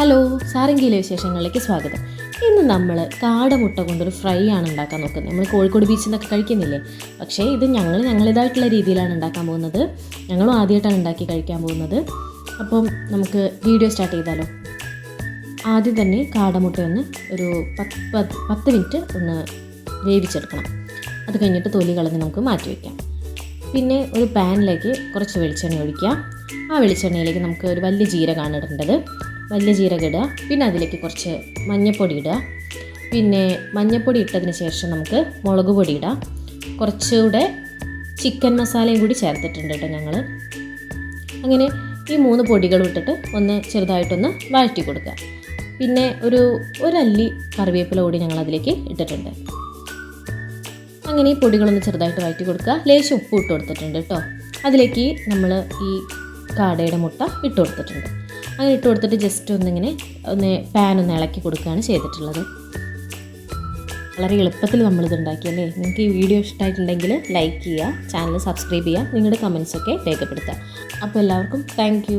Hello സാരംഗീല വിശേഷങ്ങളിലേക്ക് സ്വാഗതം. ഇന്ന് നമ്മൾ കാടമുട്ട കൊണ്ടൊരു ഫ്രൈ ആണ് ഉണ്ടാക്കാൻ നോക്കുന്നത്. നമ്മൾ കോഴിക്കോട് ബീച്ചിൽ നിന്നൊക്കെ കഴിക്കുന്നില്ലേ? പക്ഷേ ഇത് ഞങ്ങൾ ഞങ്ങളുടേതായിട്ടുള്ള രീതിയിലാണ് ഉണ്ടാക്കാൻ പോകുന്നത്. ഞങ്ങളും ആദ്യമായിട്ടാണ് ഉണ്ടാക്കി കഴിക്കാൻ പോകുന്നത്. അപ്പം നമുക്ക് വീഡിയോ സ്റ്റാർട്ട് ചെയ്താലോ? ആദ്യം തന്നെ കാടമുട്ട ഒന്ന് ഒരു പത്ത് പത്ത് മിനിറ്റ് ഒന്ന് വേവിച്ചെടുക്കണം. അത് കഴിഞ്ഞിട്ട് തൊലി കളഞ്ഞ് നമുക്ക് മാറ്റി വയ്ക്കാം പിന്നെ ഒരു പാനിലേക്ക് കുറച്ച് വെളിച്ചെണ്ണ ഒഴിക്കുക ആ വെളിച്ചെണ്ണയിലേക്ക് നമുക്ക് ഒരു വലിയ ജീരകമാണ് ഇടേണ്ടത്. വലിയ ജീരകം ഇടുക. പിന്നെ അതിലേക്ക് കുറച്ച് മഞ്ഞൾപ്പൊടി ഇടുക. പിന്നെ മഞ്ഞൾപ്പൊടി ഇട്ടതിന് ശേഷം നമുക്ക് മുളക് പൊടി ഇടാം. കുറച്ചുകൂടെ ചിക്കൻ മസാലയും കൂടി ചേർത്തിട്ടുണ്ട് കേട്ടോ ഞങ്ങൾ അങ്ങനെ ഈ മൂന്ന് പൊടികളും ഇട്ടിട്ട് ഒന്ന് ചെറുതായിട്ടൊന്ന് വഴറ്റി കൊടുക്കുക. പിന്നെ ഒരു ഒരല്ലി കറിവേപ്പില കൂടി ഞങ്ങൾ അതിലേക്ക് ഇട്ടിട്ടുണ്ട്. അങ്ങനെ ഈ പൊടികളൊന്ന് ചെറുതായിട്ട് വഴറ്റി കൊടുക്കുക. ലേശം ഉപ്പ് ഇട്ട് കൊടുത്തിട്ടുണ്ട് കേട്ടോ. അതിലേക്ക് നമ്മൾ ഈ കാടയുടെ മുട്ട ഇട്ട് കൊടുത്തിട്ടുണ്ട്. അങ്ങനെ ഇട്ട് കൊടുത്തിട്ട് ജസ്റ്റ് ഒന്നിങ്ങനെ ഒന്ന് പാൻ ഒന്ന് ഇളക്കി കൊടുക്കുകയാണ് ചെയ്തിട്ടുള്ളത്. വളരെ എളുപ്പത്തിൽ നമ്മളിത് ഉണ്ടാക്കിയല്ലേ? നിങ്ങൾക്ക് ഈ വീഡിയോ ഇഷ്ടമായിട്ടുണ്ടെങ്കിൽ ലൈക്ക് ചെയ്യുക ചാനൽ സബ്സ്ക്രൈബ് ചെയ്യുക നിങ്ങളുടെ കമൻസൊക്കെ രേഖപ്പെടുത്തുക. അപ്പോൾ എല്ലാവർക്കും താങ്ക്